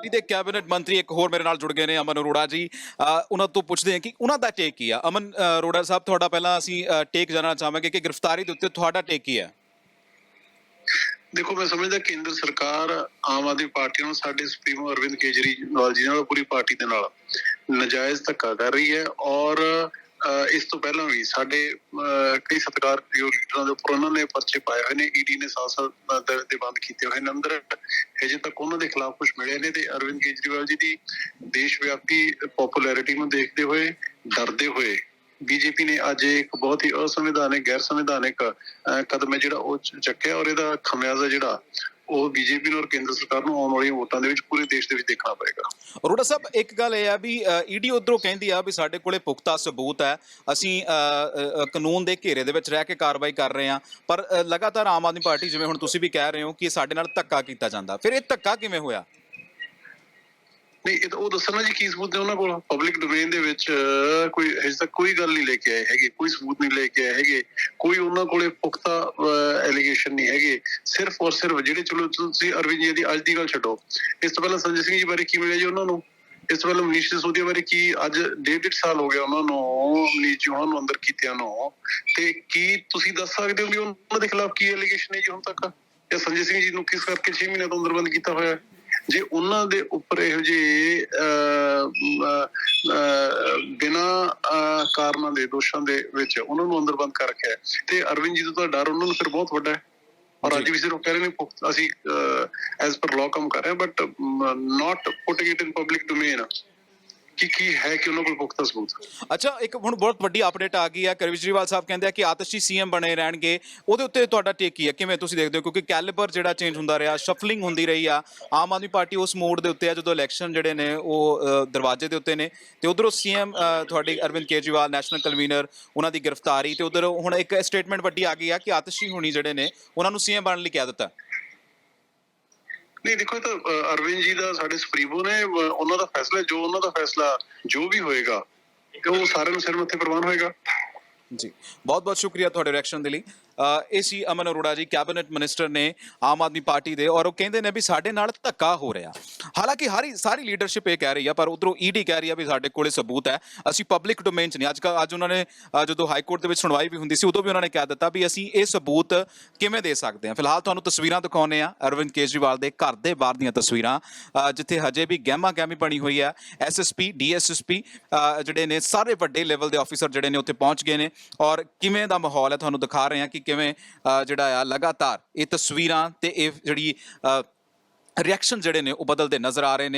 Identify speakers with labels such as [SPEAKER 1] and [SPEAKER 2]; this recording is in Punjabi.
[SPEAKER 1] ਪਾਰਟੀ ਦੇ ਕੈਬਨਿਟ ਮੰਤਰੀ ਇੱਕ ਹੋਰ ਮੇਰੇ ਨਾਲ ਜੁੜ ਗਏ ਨੇ, ਅਮਨ ਅਰੋੜਾ ਜੀ। ਉਹਨਾਂ ਤੋਂ ਪੁੱਛਦੇ ਹਾਂ ਕਿ ਉਹਨਾਂ ਦਾ ਟੇਕ ਕੀ ਆ? ਅਮਨ ਅਰੋੜਾ ਸਾਹਿਬ, ਤੁਹਾਡਾ ਪਹਿਲਾਂ ਅਸੀਂ ਟੇਕ ਜਾਣਨਾ ਚਾਹਾਂਗੇ ਕਿ ਗ੍ਰਿਫਤਾਰੀ ਦੇ ਉੱਤੇ ਤੁਹਾਡਾ ਟੇਕ ਕੀ ਹੈ
[SPEAKER 2] ਦੇਖੋ, ਮੈਂ ਸਮਝਦਾ ਕੇਂਦਰ ਸਰਕਾਰ ਆਮ ਆਦਮੀ ਪਾਰਟੀ ਨੂੰ ਸਾਡੇ ਸੁਪਰੀਮੋ ਅਰਵਿੰਦ ਕੇਜਰੀਵਾਲ ਜੀ ਨਾਲ ਪੂਰੀ ਪਾਰਟੀ ਦੇ ਨਾਲ ਨਜਾਇਜ਼ ਧੱਕਾ ਕਰ ਰਹੀ ਹੈ ਔਰ ਇਸ ਤੋਂ ਪਹਿਲਾਂ ਵੀ ਸਾਡੇ ਕਈ ਸਤਿਕਾਰਯੋਗ ਲੀਡਰਾਂ ਦੇ ਉੱਪਰ ਉਹਨਾਂ ਨੇ ਪਰਚੇ ਪਾਏ ਹੋਏ ਨੇ ਈਡੀ ਨੇ ਸਾਲ ਸਾਲ ਦੇ ਬੰਦ ਕੀਤੇ ਹੋਏ ਨੇ। ਅੰਦਰ ਹਜੇ ਤੱਕ ਉਹਨਾਂ ਦੇ ਖਿਲਾਫ ਕੁਝ ਮਿਲਿਆ ਨਹੀਂ ਤੇ ਅਰਵਿੰਦ ਕੇਜਰੀਵਾਲ ਜੀ ਦੀ ਦੇਸ਼ ਵਿਆਪੀ ਪਪੂਲੈਰਿਟੀ ਨੂੰ ਦੇਖਦੇ ਹੋਏ, ਡਰਦੇ ਹੋਏ ਬੀਜੇਪੀ ਨੇ ਅੱਜ ਇੱਕ ਬਹੁਤ ਹੀ ਅਸੰਵਿਧਾਨਿਕ ਗੈਰ ਸੰਵਿਧਾਨਿਕ ਕਦਮ ਹੈ ਜਿਹੜਾ ਉਹ ਚ- ਚੱਕਿਆ ਔਰ ਇਹਦਾ ਖਮਿਆਜ਼ਾ ਜਿਹੜਾ ਉਹ ਬੀਜੇਪੀ ਨੂੰ ਔਰ ਕੇਂਦਰ ਸਰਕਾਰ ਨੂੰ ਆਉਣ ਵਾਲੀਆਂ ਵੋਟਾਂ ਦੇ ਵਿੱਚ ਪੂਰੇ ਦੇਸ਼ ਦੇ ਵਿੱਚ ਦੇਖਣਾ ਪਏਗਾ।
[SPEAKER 1] ਅਰੋੜਾ ਸਾਹਿਬ ਇੱਕ ਗੱਲ ਇਹ ਆ ਵੀ ਈਡੀ ਉਧਰੋਂ ਕਹਿੰਦੀ ਆ ਵੀ ਸਾਡੇ ਕੋਲੇ ਪੁਖਤਾ ਸਬੂਤ ਹੈ। ਅਸੀਂ ਅ, ਕਾਨੂੰਨ ਦੇ ਘੇਰੇ ਦੇ ਵਿੱਚ ਰਹਿ ਕੇ ਕਾਰਵਾਈ ਕਰ ਰਹੇ ਹਾਂ। ਪਰ ਲਗਾਤਾਰ ਆਮ ਆਦਮੀ ਪਾਰਟੀ ਜਿਵੇਂ ਹੁਣ ਤੁਸੀਂ ਵੀ ਕਹਿ ਰਹੇ ਹੋ ਕਿ ਸਾਡੇ ਨਾਲ ਧੱਕਾ ਕੀਤਾ ਜਾਂਦਾ। ਫਿਰ ਇਹ ਧੱਕਾ ਕਿਵੇਂ ਹੋਇਆ?
[SPEAKER 2] ਨਹੀਂ, ਇਹ ਤਾਂ ਉਹ ਦੱਸਣਾ ਜੀ ਕੀ ਸਬੂਤ ਨੇ ਉਹਨਾਂ ਕੋਲ? ਪਬਲਿਕ ਡੋਮੇਨ ਦੇ ਵਿੱਚ ਕੋਈ, ਹਜੇ ਤੱਕ ਕੋਈ ਗੱਲ ਨਹੀਂ ਲੈ ਕੇ ਆਏ ਹੈਗੇ, ਕੋਈ ਸਬੂਤ ਨਹੀਂ ਲੈ ਕੇ ਆਏ ਹੈਗੇ, ਕੋਈ ਉਹਨਾਂ ਕੋਲੇ ਪੁਖਤਾ ਐਲੀਗੇਸ਼ਨ ਨਹੀਂ ਹੈਗੇ। ਸਿਰਫ ਔਰ ਸਿਰਫ ਜਿਹੜੇ, ਚਲੋ ਤੁਸੀਂ ਅਰਵਿੰਦ ਜੀ ਦੀ ਅੱਜ ਦੀ ਗੱਲ ਛੱਡੋ। ਇਸ ਤੋਂ ਪਹਿਲਾਂ ਸੰਜੇ ਸਿੰਘ ਜੀ ਬਾਰੇ ਕੀ ਮਿਲਿਆ ਜੀ ਉਹਨਾਂ ਨੂੰ? ਇਸ ਤੋਂ ਪਹਿਲਾਂ ਮਨੀਸ਼ ਸਿਸੋਦੀਆ ਬਾਰੇ ਕੀ, ਅੱਜ ਡੇਢ ਡੇਢ ਸਾਲ ਹੋ ਗਿਆ ਉਹਨਾਂ ਨੂੰ, ਮਨੀਸ਼ ਜੀ ਉਹਨਾਂ ਨੂੰ ਅੰਦਰ ਕੀਤਿਆਂ ਨੂੰ। ਤੇ ਕੀ ਤੁਸੀਂ ਦੱਸ ਸਕਦੇ ਹੋ ਵੀ ਉਹਨਾਂ ਦੇ ਖਿਲਾਫ ਕੀ ਐਲੀਗੇਸ਼ਨ ਹੈ ਜੀ ਹੁਣ ਤੱਕ? ਜਾਂ ਸੰਜੇ ਸਿੰਘ ਜੀ ਨੂੰ ਕਿਸ ਕਰਕੇ 6 ਮਹੀਨੇ ਤੋਂ ਅੰਦਰ ਬੰਦ ਕੀਤਾ ਹੋਇਆ ਹੈ? ਜੇ ਉਹਨਾਂ ਦੇ ਉੱਪਰ ਇਹੋ ਜਿਹੇ ਬਿਨਾ ਕਾਰਨਾਂ ਦੇ ਦੋਸ਼ਾਂ ਦੇ ਵਿੱਚ ਉਹਨਾਂ ਨੂੰ ਅੰਦਰ ਬੰਦ ਕਰ ਰੱਖਿਆ ਤੇ ਅਰਵਿੰਦ ਜੀ ਦਾ ਤਾਂ ਡਰ ਉਹਨਾਂ ਨੂੰ ਫਿਰ ਬਹੁਤ ਵੱਡਾ ਹੈ। ਔਰ ਅੱਜ ਵੀ ਸਿਰਫ ਕਹਿ ਰਹੇ ਨੇ ਅਸੀਂ ਐਜ਼ ਪਰ ਲਾਅ ਕੰਮ ਕਰ ਰਹੇ ਹਾਂ but not putting it in public domain ਕਿ ਕੀ ਹੈ ਕਿ ਉਹਨਾਂ ਕੋਲ ਪੁਖਤਾ ਸਬੂਤ?
[SPEAKER 1] ਅੱਛਾ, ਇੱਕ ਹੁਣ ਬਹੁਤ ਵੱਡੀ ਅਪਡੇਟ ਆ ਗਈ ਹੈ। ਕੇਜਰੀਵਾਲ ਸਾਹਿਬ ਕਹਿੰਦੇ ਆ ਕਿ ਆਤਿਸ਼ੀ ਸੀਐਮ ਬਣੇ ਰਹਿਣਗੇ। ਉਹਦੇ ਉੱਤੇ ਤੁਹਾਡਾ ਟੇਕ ਕੀ ਹੈ? ਕਿਵੇਂ ਤੁਸੀਂ ਦੇਖਦੇ ਹੋ? ਕਿਉਂਕਿ ਕੈਲੀਬਰ ਜਿਹੜਾ ਚੇਂਜ ਹੁੰਦਾ ਰਿਹਾ ਸ਼ਫਲਿੰਗ ਹੁੰਦੀ ਰਹੀ ਆ। ਆਮ ਆਦਮੀ ਪਾਰਟੀ ਉਸ ਮੋਡ ਦੇ ਉੱਤੇ ਆ ਜਦੋਂ ਇਲੈਕਸ਼ਨ ਜਿਹੜੇ ਨੇ, ਉਹ ਦਰਵਾਜ਼ੇ ਦੇ ਉੱਤੇ ਨੇ। ਤੇ ਉਧਰੋਂ ਸੀਐਮ ਤੁਹਾਡੀ ਅਰਵਿੰਦ ਕੇਜਰੀਵਾਲ ਨੈਸ਼ਨਲ ਕਨਵੀਨਰ ਉਹਨਾਂ ਦੀ ਗ੍ਰਿਫਤਾਰੀ। ਤੇ ਉਧਰ ਹੁਣ ਇੱਕ ਸਟੇਟਮੈਂਟ ਵੱਡੀ ਆ ਗਈ ਆ ਕਿ ਆਤਿਸ਼ੀ ਹੁਣੀ ਜਿਹੜੇ ਨੇ, ਉਹਨਾਂ ਨੂੰ ਸੀਐਮ ਬਣਨ ਲਈ ਕਹਿ ਦਿੱਤਾ।
[SPEAKER 2] ਨਹੀਂ, ਦੇਖੋ ਇਹ ਤਾਂ ਅਰਵਿੰਦ ਜੀ ਦਾ ਸਾਡੇ ਸੁਪਰੀਮੋ ਨੇ ਉਹਨਾਂ ਦਾ ਫੈਸਲਾ, ਜੋ ਉਹਨਾਂ ਦਾ ਫੈਸਲਾ, ਜੋ ਵੀ ਹੋਏਗਾ, ਉਹ ਸਾਰਿਆਂ ਨੂੰ ਸਿਰ ਮੱਥੇ ਪ੍ਰਵਾਨ ਹੋਏਗਾ।
[SPEAKER 1] ਜੀ ਬਹੁਤ ਬਹੁਤ ਸ਼ੁਕਰੀਆ ਤੁਹਾਡੇ ਰਿਐਕਸ਼ਨ ਦੇ ਲਈ। ਇਹ ਸੀ ਅਮਨ ਅਰੋੜਾ ਜੀ, ਕੈਬਨਿਟ ਮਿਨਿਸਟਰ ਨੇ ਆਮ ਆਦਮੀ ਪਾਰਟੀ ਦੇ ਔਰ ਉਹ ਕਹਿੰਦੇ ਨੇ ਵੀ ਸਾਡੇ ਨਾਲ ਧੱਕਾ ਹੋ ਰਿਹਾ। ਹਾਲਾਂਕਿ ਹਰੀ, ਸਾਰੀ ਲੀਡਰਸ਼ਿਪ ਇਹ ਕਹਿ ਰਹੀ ਆ, ਪਰ ਉਧਰੋਂ ਈਡੀ ਕਹਿ ਰਹੀ ਆ ਵੀ ਸਾਡੇ ਕੋਲੇ ਸਬੂਤ ਹੈ। ਅਸੀਂ ਪਬਲਿਕ ਡੋਮੇਨ 'ਚ ਨਹੀਂ ਅੱਜ ਕੱਲ੍ਹ ਅੱਜ ਉਹਨਾਂ ਨੇ ਜਦੋਂ ਹਾਈ ਕੋਰਟ ਦੇ ਵਿੱਚ ਸੁਣਵਾਈ ਵੀ ਹੁੰਦੀ ਸੀ, ਉਦੋਂ ਵੀ ਉਹਨਾਂ ਨੇ ਕਹਿ ਦਿੱਤਾ ਵੀ ਅਸੀਂ ਇਹ ਸਬੂਤ ਕਿਵੇਂ ਦੇ ਸਕਦੇ ਹਾਂ। ਫਿਲਹਾਲ ਤੁਹਾਨੂੰ ਤਸਵੀਰਾਂ ਦਿਖਾਉਂਦੇ ਆ ਅਰਵਿੰਦ ਕੇਜਰੀਵਾਲ ਦੇ ਘਰ ਦੇ ਬਾਹਰ ਦੀਆਂ ਤਸਵੀਰਾਂ ਜਿੱਥੇ ਹਜੇ ਵੀ ਗਹਿਮਾ ਗਹਿਮੀ ਬਣੀ ਹੋਈ ਹੈ। ਐਸਐਸਪੀ ਡੀਐਸਐਸਪੀ ਜਿਹੜੇ ਨੇ ਸਾਰੇ ਵੱਡੇ ਲੈਵਲ ਦੇ ਆਫੀਸਰ ਜਿਹੜੇ ਨੇ ਉੱਥੇ ਪਹੁੰਚ ਗਏ ਨੇ। ਔਰ ਕਿਵੇਂ ਦਾ ਮਾਹੌਲ ਹੈ, ਤੁਹਾਨੂੰ ਦਿਖਾ ਰਹੇ ਹਾਂ ਕਿ ਕਿਵੇਂ ਅ, ਜਿਹੜਾ ਆ ਲਗਾਤਾਰ ਇਹ ਤਸਵੀਰਾਂ ਤੇ ਇਹ ਜਿਹੜੀ ਰਿਐਕਸ਼ਨ ਜਿਹੜੇ ਨੇ ਉਹ ਬਦਲਦੇ ਨਜ਼ਰ ਆ ਰਹੇ ਨੇ।